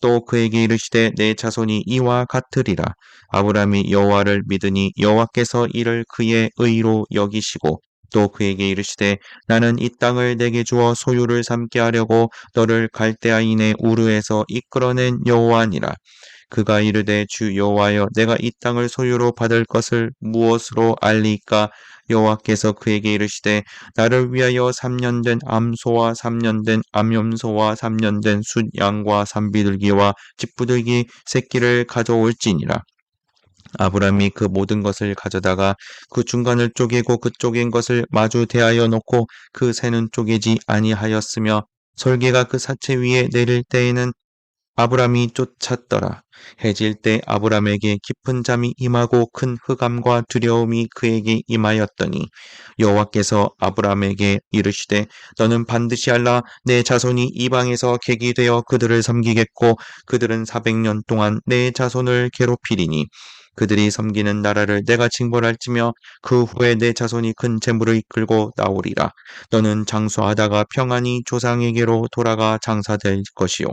또 그에게 이르시되 내 자손이 이와 같으리라. 아브람이 여호와를 믿으니 여호와께서 이를 그의 의로 여기시고 또 그에게 이르시되 나는 이 땅을 내게 주어 소유를 삼게 하려고 너를 갈대아인의 우르에서 이끌어낸 여호와니라 그가 이르되 주 여호와여 내가 이 땅을 소유로 받을 것을 무엇으로 알리까? 여호와께서 그에게 이르시되 나를 위하여 3년 된 암소와 3년 된 암염소와 3년 된 숫양과 산비둘기와 집부들기 새끼를 가져올지니라. 아브람이 그 모든 것을 가져다가 그 중간을 쪼개고 그 쪼갠 것을 마주 대하여 놓고 그 새는 쪼개지 아니하였으며 설계가 그 사체 위에 내릴 때에는 아브람이 쫓았더라. 해질 때 아브람에게 깊은 잠이 임하고 큰 흑암과 두려움이 그에게 임하였더니 여호와께서 아브람에게 이르시되 너는 반드시 알라 내 자손이 이방에서 객이 되어 그들을 섬기겠고 그들은 400년 동안 내 자손을 괴롭히리니 그들이 섬기는 나라를 내가 징벌할지며 그 후에 내 자손이 큰 재물을 이끌고 나오리라. 너는 장수하다가 평안히 조상에게로 돌아가 장사될 것이요.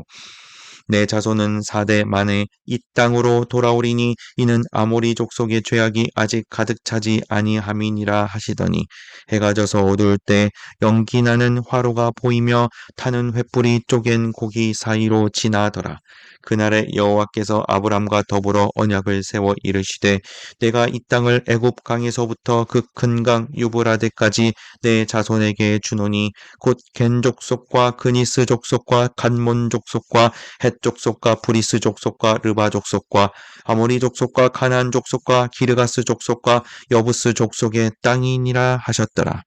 내 자손은 사대 만에 이 땅으로 돌아오리니 이는 아모리 족속의 죄악이 아직 가득 차지 아니함이니라 하시더니 해가 져서 어두울 때 연기 나는 화로가 보이며 타는 횃불이 쪼갠 고기 사이로 지나더라. 그날에 여호와께서 아브람과 더불어 언약을 세워 이르시되 내가 이 땅을 애굽 강에서부터 그 큰 강 유브라데까지 내 자손에게 주노니 곧 겐 족속과 그니스 족속과 간몬 족속과 헷 족속과 브리스 족속과 르바 족속과 아모리 족속과 가나안 족속과 기르가스 족속과 여부스 족속의 땅이니라 하셨더라.